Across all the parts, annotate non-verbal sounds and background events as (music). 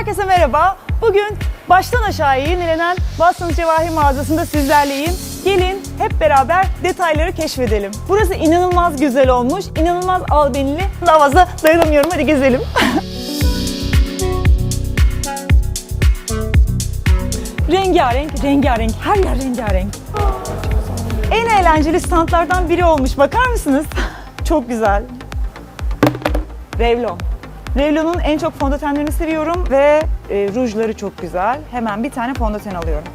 Herkese merhaba. Bugün baştan aşağıya yenilenen Watsons Cevahir mağazasında sizlerleyim. Gelin hep beraber detayları keşfedelim. Burası inanılmaz güzel olmuş, inanılmaz albenili. Daha fazla dayanamıyorum, hadi gezelim. (laughs) rengarenk, rengarenk, her yer rengarenk. En eğlenceli standlardan biri olmuş, bakar mısınız? (laughs) Çok güzel. Revlon. Revlon'un en çok fondötenlerini seviyorum ve e, rujları çok güzel. Hemen bir tane fondöten alıyorum.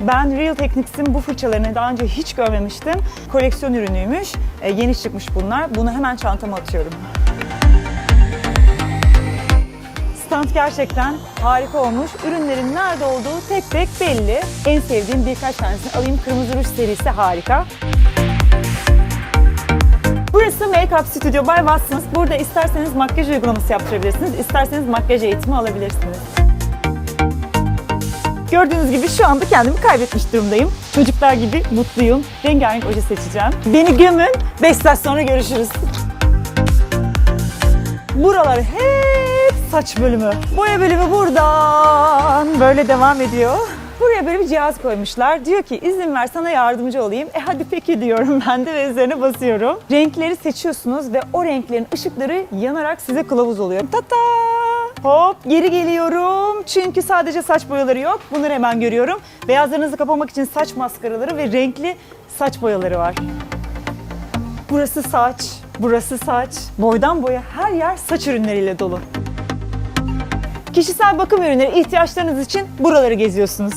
Ben Real Techniques'in bu fırçalarını daha önce hiç görmemiştim. Koleksiyon ürünüymüş. E, yeni çıkmış bunlar. Bunu hemen çantama atıyorum. Stand gerçekten harika olmuş. Ürünlerin nerede olduğu tek tek belli. En sevdiğim birkaç tanesini alayım. Kırmızı ruj serisi harika. Burası Makeup Studio by Watsons. Burada isterseniz makyaj uygulaması yaptırabilirsiniz, isterseniz makyaj eğitimi alabilirsiniz. Gördüğünüz gibi şu anda kendimi kaybetmiş durumdayım. Çocuklar gibi mutluyum. Rengarenk oje seçeceğim. Beni gömün. 5 saat sonra görüşürüz. Buralar hep saç bölümü. Boya bölümü buradan böyle devam ediyor. Buraya böyle bir cihaz koymuşlar. Diyor ki izin ver sana yardımcı olayım. E hadi peki diyorum (laughs) ben de ve üzerine basıyorum. Renkleri seçiyorsunuz ve o renklerin ışıkları yanarak size kılavuz oluyor. Tata! Hop geri geliyorum. Çünkü sadece saç boyaları yok. Bunları hemen görüyorum. Beyazlarınızı kapamak için saç maskaraları ve renkli saç boyaları var. Burası saç, burası saç. Boydan boya her yer saç ürünleriyle dolu. Kişisel bakım ürünleri ihtiyaçlarınız için buraları geziyorsunuz.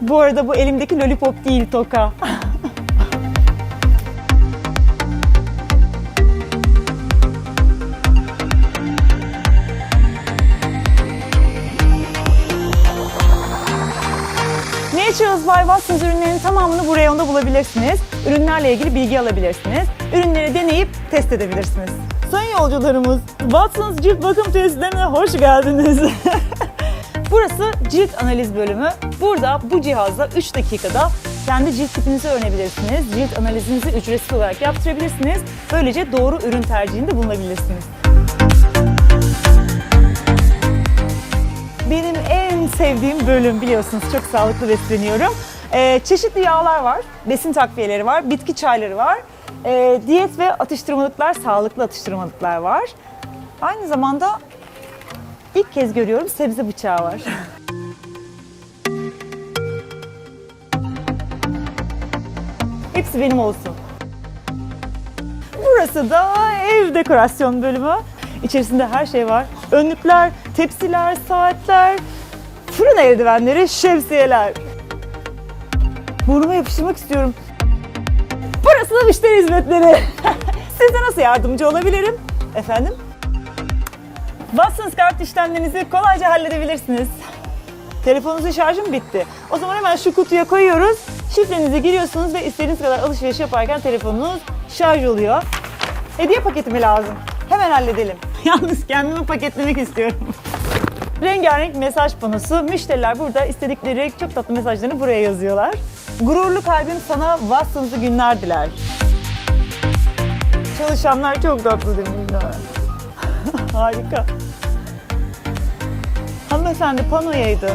Bu arada bu elimdeki lollipop değil toka. Naturals by Watsons ürünlerinin tamamını bu reyonda bulabilirsiniz. Ürünlerle ilgili bilgi alabilirsiniz. Ürünleri deneyip test edebilirsiniz. Sayın yolcularımız, Watsons cilt bakım testlerine hoş geldiniz. (laughs) Burası cilt analiz bölümü. Burada bu cihazla 3 dakikada kendi cilt tipinizi öğrenebilirsiniz. Cilt analizinizi ücretsiz olarak yaptırabilirsiniz. Böylece doğru ürün tercihinde bulunabilirsiniz. Benim en sevdiğim bölüm biliyorsunuz çok sağlıklı besleniyorum. Ee, çeşitli yağlar var, besin takviyeleri var, bitki çayları var. Ee, diyet ve atıştırmalıklar, sağlıklı atıştırmalıklar var. Aynı zamanda ilk kez görüyorum sebze bıçağı var. (laughs) Hepsi benim olsun. Burası da ev dekorasyon bölümü. İçerisinde her şey var. Önlükler, tepsiler, saatler, fırın eldivenleri, şemsiyeler. Burnuma yapıştırmak istiyorum. Burası da müşteri hizmetleri. (laughs) Size nasıl yardımcı olabilirim? Efendim? Watsons kart işlemlerinizi kolayca halledebilirsiniz. Telefonunuzun şarjı mı bitti? O zaman hemen şu kutuya koyuyoruz. Şifrenizi giriyorsunuz ve istediğiniz kadar alışveriş yaparken telefonunuz şarj oluyor. Hediye paketi mi lazım? Hemen halledelim. (laughs) Yalnız kendimi paketlemek istiyorum. Rengarenk mesaj panosu. Müşteriler burada istedikleri çok tatlı mesajlarını buraya yazıyorlar. Gururlu kalbim sana Watsons'lı günler diler. Çalışanlar çok tatlı demişler. (laughs) Harika. Hanımefendi panoyaydı.